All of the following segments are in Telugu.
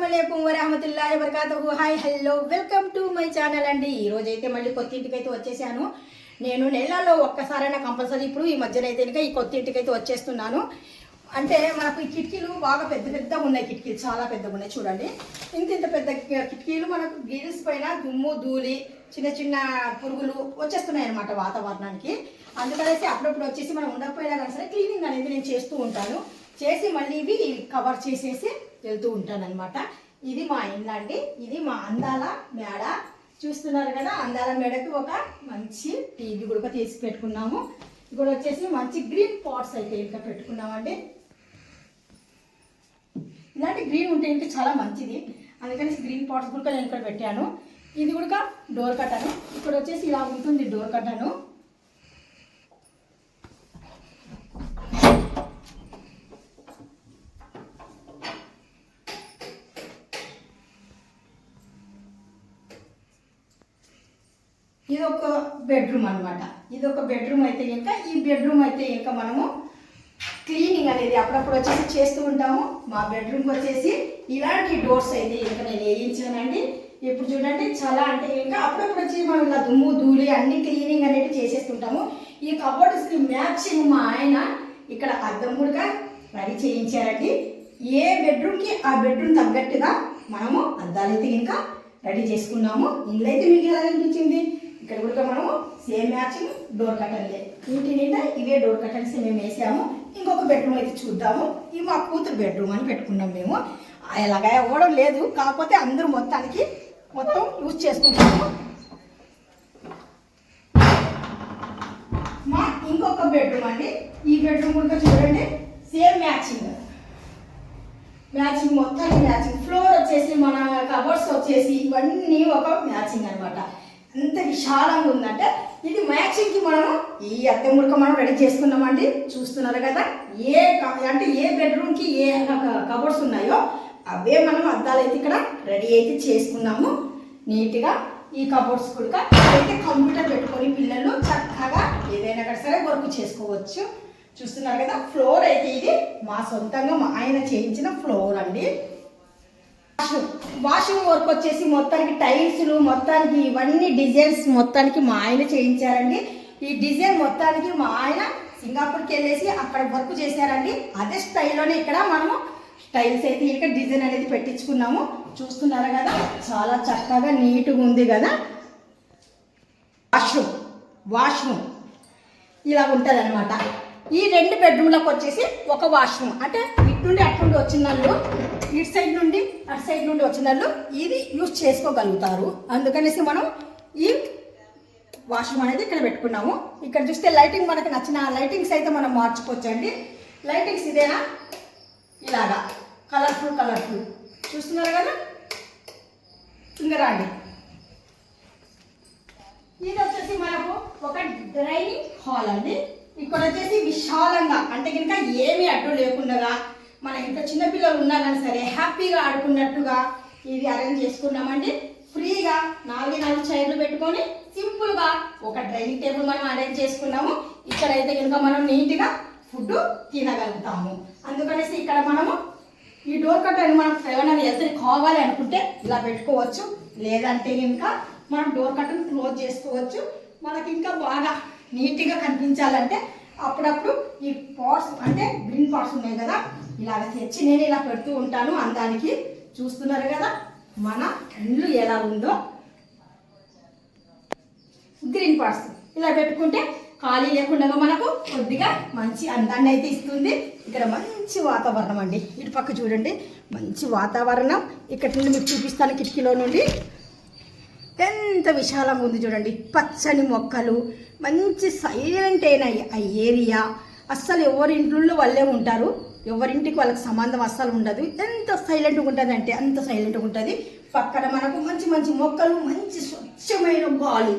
అస్సలం వరహమతుల్లా వరకాతు hi hello welcome to my channel అండి. ఈ రోజు అయితే మళ్ళీ కొత్త ఇంటికి అయితే వచ్చేసాను. నేను నెలలో ఒక్కసారైనా కంపల్సరీ ఇప్పుడు ఈ మధ్యన అయితే ఇంకా ఈ కొత్త ఇంటికి అయితే వచ్చేస్తున్నాను. అంటే మనకు ఈ కిటికీలు బాగా పెద్ద పెద్దగా ఉన్నాయి. కిటికీలు చాలా పెద్దగా ఉన్నాయి. చూడండి. ఇంత ఇంత పెద్ద కిటికీలు మనకు గిల్స్ పైన దుమ్ము ధూళి చిన్న చిన్న పురుగులు వచ్చేస్తున్నాయి అనమాట వాతావరణానికి. అందుకనేసి అప్పుడప్పుడు వచ్చేసి మనం ఉండకపోయినా కానీ సరే క్లీనింగ్ అనేది నేను చేస్తూ ఉంటాను. చేసి మళ్ళీ ఇవి కవర్ చేసేసి వెళ్తూ ఉంటానన్నమాట. ఇది మా ఇల్లు అండి ఇది మా అందాల మేడ. చూస్తున్నారు కదా అందాల మేడకి ఒక మంచి టీవీ కూడా తీసి పెట్టుకున్నాము. ఇక్కడ వచ్చేసి మంచి గ్రీన్ పాట్స్ అయితే ఇంకా పెట్టుకున్నామండి. ఇలాంటి గ్రీన్ ఉంటే ఇంకా చాలా మంచిది. అందుకని గ్రీన్ పాట్స్ కూడా నేను ఇక్కడ పెట్టాను. ఇది కూడా డోర్ కట్టాను ఇక్కడ వచ్చేసి ఇలా ఉంటుంది డోర్ కట్టాను ఇది ఒక బెడ్రూమ్ అనమాట ఇది ఒక బెడ్రూమ్ అయితే ఇంకా ఈ బెడ్రూమ్ అయితే ఇంకా మనము క్లీనింగ్ అనేది అప్పుడప్పుడు వచ్చేసి చేస్తూ ఉంటాము. మా బెడ్రూమ్కి వచ్చేసి ఇలాంటి డోర్స్ అయితే ఇంకా నేను వేయించానండి. ఇప్పుడు చూడండి చాలా అంటే ఇంకా అప్పుడప్పుడు వచ్చి మనం ఇలా దుమ్ము ధూళి అన్ని క్లీనింగ్ అనేది చేసేస్తుంటాము. ఈ కబోర్డ్స్కి మ్యాచింగ్ మా ఆయన ఇక్కడ అద్దం కూడా రెడీ చేయించారండి. ఏ బెడ్రూమ్కి ఆ బెడ్రూమ్ తగ్గట్టుగా మనము అద్దాలు అయితే ఇంకా రెడీ చేసుకున్నాము. ఇందులో అయితే మీకు ఎలా అనిపించింది ఇక్కడ కూడా మనము సేమ్ మ్యాచింగ్ డోర్ కటన్లే ఇంటి నిండా ఇవే డోర్ కట్టన్స్ మేము వేసాము. ఇంకొక బెడ్రూమ్ అయితే చూద్దాము. ఇది మా కూతురు బెడ్రూమ్ అని పెట్టుకున్నాం మేము. ఎలాగా ఇవ్వడం లేదు. కాకపోతే అందరూ మొత్తానికి మొత్తం యూజ్ చేసుకుంటాము మా ఇంకొక బెడ్రూమ్ అండి. ఈ బెడ్రూమ్ కూడా చూడండి. సేమ్ మ్యాచింగ్ మ్యాచింగ్ మొత్తానికి మ్యాచింగ్ ఫ్లోర్ వచ్చేసి మన కబోర్డ్స్ వచ్చేసి ఇవన్నీ ఒక మ్యాచింగ్ అనమాట ఎంత విశాలంగా ఉందంటే ఇది మ్యాచింగ్కి మనము ఈ అద్దె ముడక మనం రెడీ చేసుకున్నామండి. చూస్తున్నారు కదా ఏ అంటే ఏ బెడ్రూమ్కి ఏ కబోర్డ్స్ ఉన్నాయో అవే మనం అద్దాలు అయితే ఇక్కడ రెడీ అయితే చేసుకున్నాము. నీట్గా ఈ కబోర్డ్స్ కూడా అయితే కంప్యూటర్ పెట్టుకొని పిల్లలు చక్కగా ఏదైనా కూడా సరే వర్క్ చేసుకోవచ్చు. చూస్తున్నారు కదా ఫ్లోర్ అయితే ఇది మా సొంతంగా మా ఆయన చేయించిన ఫ్లోర్ అండి. వాష్రూమ్. వాష్రూమ్ వర్క్ వచ్చేసి మొత్తానికి టైల్స్లు మొత్తానికి ఇవన్నీ డిజైన్స్ మొత్తానికి మా ఆయన చేయించారండి. ఈ డిజైన్ మొత్తానికి మా ఆయన సింగపూర్కి వెళ్ళేసి అక్కడ వర్క్ చేశారండి. అదే స్టైల్లోనే ఇక్కడ మనము టైల్స్ అయితే ఇక్కడ డిజైన్ అనేది పెట్టించుకున్నాము. చూస్తున్నారు కదా? చాలా చక్కగా నీట్గా ఉంది కదా? వాష్రూమ్. వాష్రూమ్. ఇలా ఉంటుంది అనమాట ఈ రెండు బెడ్రూమ్లకు వచ్చేసి ఒక వాష్రూమ్. అంటే ఇట్టుండి అట్టుండి వచ్చిన వాళ్ళు ఇటు సైడ్ నుండి అటు సైడ్ నుండి వచ్చిన వాళ్ళు ఇది యూజ్ చేసుకోగలుగుతారు. అందుకనేసి మనం ఈ వాష్రూమ్ అనేది ఇక్కడ పెట్టుకున్నాము. ఇక్కడ చూస్తే లైటింగ్ మనకు నచ్చిన లైటింగ్స్ అయితే మనం మార్చుకోవచ్చు అండి లైటింగ్స్ ఇదేనా? ఇలాగా. కలర్ఫుల్ కలర్ఫుల్ చూస్తున్నారు కదా? ఇంకా రాండి ఇది వచ్చేసి మనకు ఒక డ్రైనింగ్ హాల్ అండి. ఇక్కడ వచ్చేసి విశాలంగా అంటే కనుక ఏమీ అడ్డు లేకుండా మన ఇంట్లో చిన్నపిల్లలు ఉన్నా కానీ సరే హ్యాపీగా ఆడుకున్నట్టుగా ఇది అరేంజ్ చేసుకున్నామండి. ఫ్రీగా నాలుగు నాలుగు చైర్లు పెట్టుకొని సింపుల్గా ఒక డైనింగ్ టేబుల్ మనం అరేంజ్ చేసుకున్నాము. ఇక్కడైతే కనుక మనం నీట్గా ఫుడ్ తినగలుగుతాము. అందుకనేసి ఇక్కడ మనము ఈ డోర్ కట్టని మనం ఏమైనా ఎదురు కావాలి అనుకుంటే ఇలా పెట్టుకోవచ్చు. లేదంటే ఇంకా మనం డోర్ కట్టను క్లోజ్ చేసుకోవచ్చు. మనకి ఇంకా బాగా నీట్గా కనిపించాలంటే అప్పుడప్పుడు ఈ పాట్స్ అంటే గ్రీన్ పాట్స్ ఉన్నాయి కదా ఇలాగ తెచ్చి నేను ఇలా పెడుతూ ఉంటాను. అందానికి చూస్తున్నారు కదా మన ఇల్లు ఎలా ఉందో. గ్రీన్ పార్ట్స్ ఇలా పెట్టుకుంటే ఖాళీ లేకుండా మనకు కొద్దిగా మంచి అందాన్ని అయితే ఇస్తుంది. ఇక్కడ మంచి వాతావరణం అండి. ఇటు పక్క చూడండి. మంచి వాతావరణం. ఇక్కడ నుండి మీకు చూపిస్తాను కిటికీలో నుండి. ఎంత విశాలంగా ఉంది చూడండి. పచ్చని మొక్కలు మంచి సైలెంట్ అయిన ఆ ఏరియా అస్సలు ఎవరి ఇంట్లో వాళ్ళే ఉంటారు. ఎవరింటికి వాళ్ళకి సంబంధం అస్సలు ఉండదు. ఎంత సైలెంట్గా ఉంటుంది అంటే అంత సైలెంట్గా ఉంటుంది పక్కన మనకు మంచి మంచి మొక్కలు మంచి స్వచ్ఛమైన గాలి.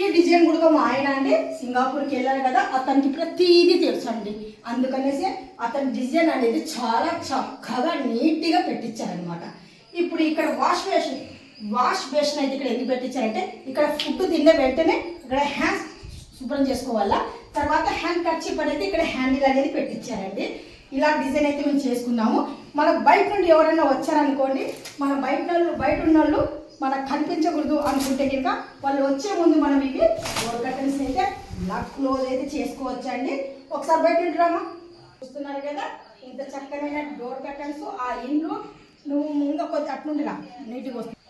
ఈ డిజైన్ కూడా మా ఆయన అండి సింగాపూర్కి వెళ్ళారు కదా అతనికి ప్రతిదీ తెలుసు అండి అందుకనేసి అతని డిజైన్ అనేది చాలా చక్కగా నీట్గా పెట్టించారనమాట ఇప్పుడు ఇక్కడ వాష్ బేసిన్ వాష్ బేషన్ అయితే ఇక్కడ ఎందుకు పెట్టించారంటే ఇక్కడ ఫుడ్ తిన్న వెంటనే ఇక్కడ హ్యాండ్స్ శుభ్రం చేసుకోవాలా. తర్వాత హ్యాండ్ కర్చీప్ అనేది ఇక్కడ హ్యాండిల్ అనేది పెట్టించారండి. ఇలా డిజైన్ అయితే మేము చేసుకున్నాము. మనకు బయట నుండి ఎవరైనా వచ్చారనుకోండి మన బయట వాళ్ళు బయట ఉన్న వాళ్ళు మనకు కనిపించకూడదు అనుకుంటే కనుక వాళ్ళు వచ్చే ముందు మనం ఇవి డోర్ కర్టన్స్ అయితే ఇలా క్లోజ్ అయితే చేసుకోవచ్చు అండి ఒకసారి బయట నుండి చూస్తున్నారు కదా ఇంత చక్కనైన డోర్ కర్టన్స్ ఆ ఇండ్లు. నువ్వు ముందు కొద్ది అట్నుండి రా నీట్గా వస్తుంది.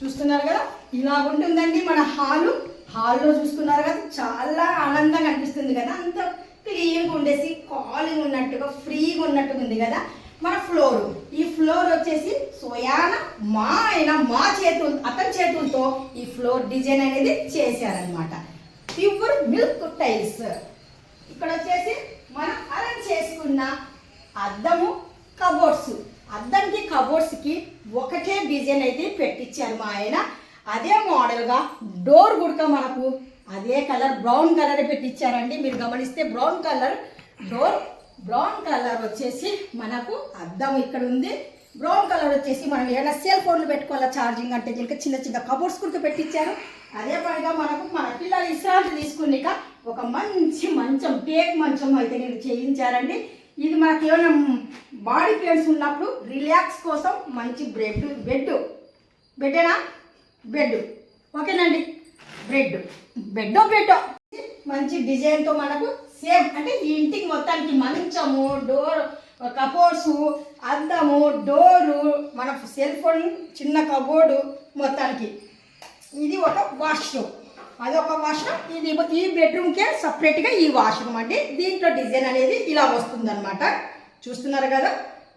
చూస్తున్నారు కదా ఇలా ఉంటుందండి మన హాలు. హాల్లో చూస్తున్నారు కదా చాలా ఆనందంగా అనిపిస్తుంది కదా అంత క్లీన్గా ఉండేసి కాలింగ్ ఉన్నట్టుగా ఫ్రీగా ఉన్నట్టుగా ఉంది కదా మన ఫ్లోర్. ఈ ఫ్లోర్ వచ్చేసి సోయాన మా ఆయన మా చేతులు అతని చేతులతో ఈ ఫ్లోర్ డిజైన్ అనేది చేశారనమాట ప్యూర్ మిల్క్ టైల్స్. ఇక్కడ వచ్చేసి మనం అరేంజ్ చేసుకున్న అద్దము కబోర్డ్స్. అద్దంకి కబోర్డ్స్కి ఒకటే డిజైన్ అయితే పెట్టించారు మా ఆయన. అదే మోడల్గా డోర్ గుడక మనకు అదే కలర్ బ్రౌన్ కలర్ పెట్టించారండి మీరు గమనిస్తే brown colour door brown colour వచ్చేసి మనకు అద్దం ఇక్కడ ఉంది. బ్రౌన్ కలర్ వచ్చేసి మనం ఏదైనా సెల్ ఫోన్లు పెట్టుకోవాలా ఛార్జింగ్ అంటే ఇంకా చిన్న చిన్న కబోర్డ్స్ కూడా పెట్టించారు అదే పనిగా మనకు మన పిల్లలు విశ్రాంతి తీసుకునిక ఒక మంచి మంచం టేక్ మంచం అయితే నేను చేయించారండి. ఇది మనకు ఏమైనా బాడీ పెయిన్స్ ఉన్నప్పుడు రిలాక్స్ కోసం మంచి బ్రెడ్ బెడ్ బెడ్డేనా? బెడ్. ఓకేనండి. బ్రెడ్ బెడ్ బ్రెడ్ మంచి డిజైన్తో మనకు సేమ్ అంటే ఈ ఇంటికి మొత్తానికి మంచము డోర్ కపోర్స్ అద్దము డోరు మన సెల్ ఫోన్ చిన్న కబోర్డు మొత్తానికి. ఇది ఒక వాష్రూమ్ అదొక వాష్రూమ్ ఇది ఈ బెడ్రూమ్కే సపరేట్గా ఈ వాష్రూమ్ అండి. దీంట్లో డిజైన్ అనేది ఇలా వస్తుందన్నమాట. చూస్తున్నారు కదా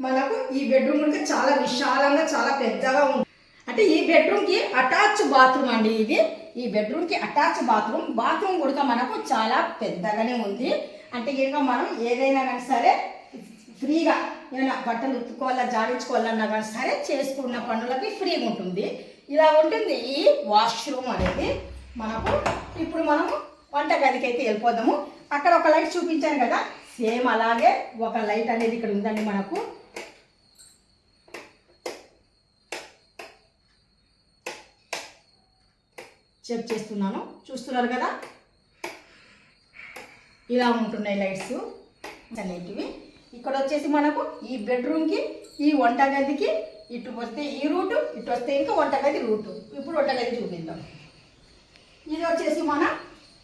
మనకు ఈ బెడ్రూమ్కి చాలా విశాలంగా చాలా పెద్దగా ఉంది. అంటే ఈ బెడ్రూమ్కి అటాచ్ బాత్రూమ్ అండి ఇది. ఈ బెడ్రూమ్కి అటాచ్ బాత్రూమ్ బాత్రూమ్ కూడా మనకు చాలా పెద్దగానే ఉంది. అంటే ఇంకా మనం ఏదైనా కానీ సరే ఫ్రీగా ఏమైనా బట్టలు ఉత్తుకోవాలా జాడించుకోవాలన్నా కానీ సరే చేసుకున్న పనులకి ఫ్రీగా ఉంటుంది. ఇలా ఉంటుంది ఈ వాష్రూమ్ అనేది. మనకు ఇప్పుడు మనము వంట గదికి అయితే వెళ్ళిపోదాము. అక్కడ ఒక లైట్ చూపించాను కదా. సేమ్ అలాగే ఒక లైట్ అనేది ఇక్కడ ఉందండి మనకు. చెక్ చేస్తున్నాను. చూస్తున్నారు కదా? ఇలా ఉంటున్నాయి లైట్స్. అనేటివి ఇక్కడ వచ్చేసి మనకు ఈ బెడ్రూమ్కి ఈ వంటగదికి ఇటు వస్తే ఈ రూటు ఇటు వస్తే ఇంకా వంటగది రూటు. ఇప్పుడు వంటగది చూపిద్దాం. ఇది వచ్చేసి మన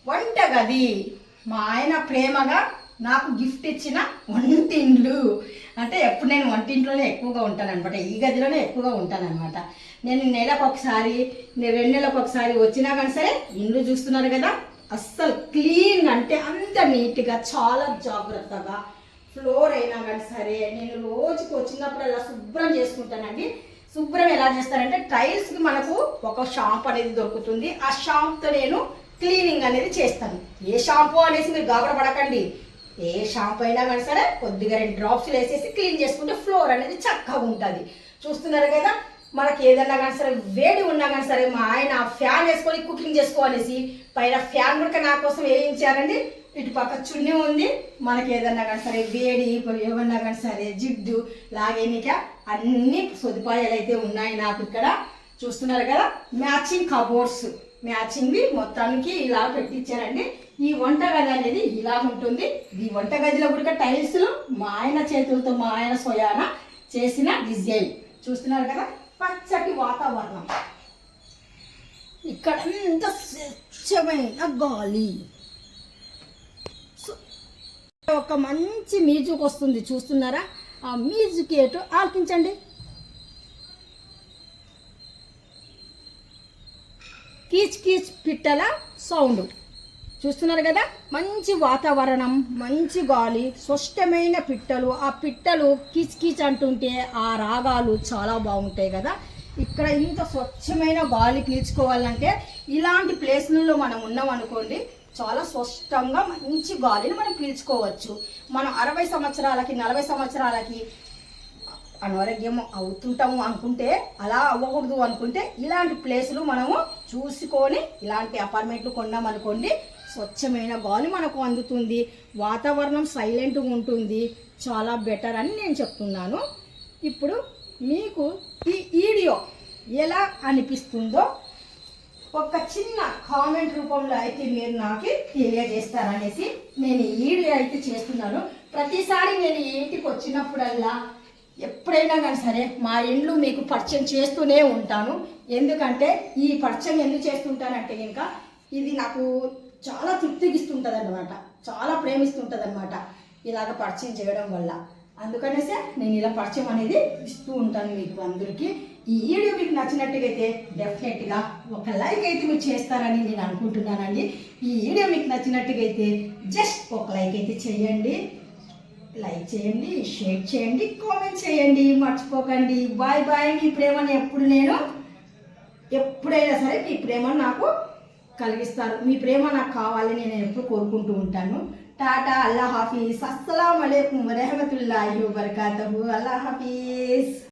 వంటగది. మా ఆయన ప్రేమగా నాకు గిఫ్ట్ ఇచ్చిన వంటిండ్లు. అంటే ఎప్పుడు నేను వంటింట్లోనే ఎక్కువగా ఉంటాను అనమాట ఈ గదిలోనే ఎక్కువగా ఉంటాను అనమాట నేను నెలకు ఒకసారి రెండు నెలలకు ఒకసారి వచ్చినా కానీ సరే ఇండ్లు చూస్తున్నారు కదా అస్సలు క్లీన్ అంటే అంత నీట్గా చాలా జాగ్రత్తగా ఫ్లోర్ అయినా కానీ సరే నేను రోజుకి వచ్చినప్పుడల్లా శుభ్రం చేసుకుంటానండి. శుభ్రం ఎలా చేస్తారంటే టైల్స్కి మనకు ఒక షాంప్ అనేది దొరుకుతుంది. ఆ షాంప్తో నేను క్లీనింగ్ అనేది చేస్తాను. ఏ షాంపూ అనేసి మీరు గాబరపడకండి ఏ షాంపూ అయినా కానీ సరే కొద్దిగా రెండు డ్రాప్స్ వేసేసి క్లీన్ చేసుకుంటే ఫ్లోర్ అనేది చక్కగా ఉంటుంది. చూస్తున్నారు కదా మనకి ఏదన్నా కానీ సరే వేడి ఉన్నా కానీ సరే మా ఆయన ఫ్యాన్ వేసుకొని కుకింగ్ చేసుకోవాలేసి పైన ఫ్యాన్ కూడా నా కోసం వేయించారండి. ఇటు పక్క చున్నీ ఉంది. మనకి ఏదన్నా కానీ సరే వేడి ఏమన్నా కానీ సరే జిడ్డు లాగేనిక అన్ని సదుపాయాలు అయితే ఉన్నాయి నాకు ఇక్కడ. చూస్తున్నారు కదా మ్యాచింగ్ కబోర్డ్స్ మ్యాచింగ్వి మొత్తానికి ఇలా పెట్టించారండి. ఈ వంటగది అనేది ఇలా ఉంటుంది. ఈ వంటగదిలో కూడా టైల్స్లు మా ఆయన చేతులతో మా ఆయన స్వయాన చేసిన డిజైన్. చూస్తున్నారు కదా? పచ్చటి వాతావరణం. ఇక్కడ ఎంత స్వచ్ఛమైన గాలి. ఒక మంచి మ్యూజిక్ వస్తుంది. చూస్తున్నారా? ఆ మ్యూజిక్ ఏటో ఆలకించండి. కీచ్ కీచ్ పిట్టల సౌండ్. చూస్తున్నారు కదా? మంచి వాతావరణం మంచి గాలి స్పష్టమైన పిట్టలు. ఆ పిట్టలు కిచ్ కిచ్ అంటుంటే ఆ రాగాలు చాలా బాగుంటాయి కదా? ఇక్కడ ఇంత స్వచ్ఛమైన గాలి పీల్చుకోవాలంటే ఇలాంటి ప్లేస్లలో మనం ఉన్నాం అనుకోండి చాలా స్పష్టంగా మంచి గాలిని మనం పీల్చుకోవచ్చు. మనం అరవై సంవత్సరాలకి నలభై సంవత్సరాలకి అనారోగ్యం అవుతుంటాము అనుకుంటే అలా అవ్వకూడదు అనుకుంటే ఇలాంటి ప్లేసులు మనము చూసుకొని ఇలాంటి అపార్ట్మెంట్లు కొన్నాం అనుకోండి స్వచ్ఛమైన గాలి మనకు అందుతుంది వాతావరణం సైలెంట్గా ఉంటుంది చాలా బెటర్ అని నేను చెప్తున్నాను. ఇప్పుడు మీకు ఈ వీడియో ఎలా అనిపిస్తుందో ఒక చిన్న కామెంట్ రూపంలో అయితే మీరు నాకు తెలియజేస్తారనేసి నేను ఈ వీడియో అయితే చేస్తున్నాను. ప్రతిసారి నేను ఇంటికి వచ్చినప్పుడల్లా ఎప్పుడైనా కానీ సరే మా ఇండ్లు మీకు పరిచయం చేస్తూనే ఉంటాను. ఎందుకంటే ఈ పరిచయం ఎందుకు చేస్తుంటానంటే ఇంకా ఇది నాకు చాలా తృప్తిగిస్తుంటుంది అనమాట చాలా ప్రేమిస్తుంటుంది అనమాట ఇలాగ పరిచయం చేయడం వల్ల. అందుకనేసే నేను ఇలా పరిచయం అనేది ఇస్తూ ఉంటాను మీకు అందరికీ. ఈ వీడియో మీకు నచ్చినట్టుగా అయితే డెఫినెట్గా ఒక లైక్ అయితే మీరు చేస్తారని నేను అనుకుంటున్నానండి. ఈ వీడియో మీకు నచ్చినట్టుగా అయితే జస్ట్ ఒక లైక్ అయితే చేయండి. లైక్ చేయండి షేర్ చేయండి కామెంట్ చేయండి. మర్చిపోకండి. బాయ్ బాయ్ మీ ప్రేమను ఎప్పుడు నేను ఎప్పుడైనా సరే మీ ప్రేమను నాకు కలిగిస్తారు. మీ ప్రేమ నాకు కావాలని నేను ఎప్పుడు కోరుకుంటూ ఉంటాను. టాటా అల్లా హాఫీజ్. అస్సలం అలైకుం వరహమతుల్లాహి వబర్కాతహు. అల్లా హాఫీజ్.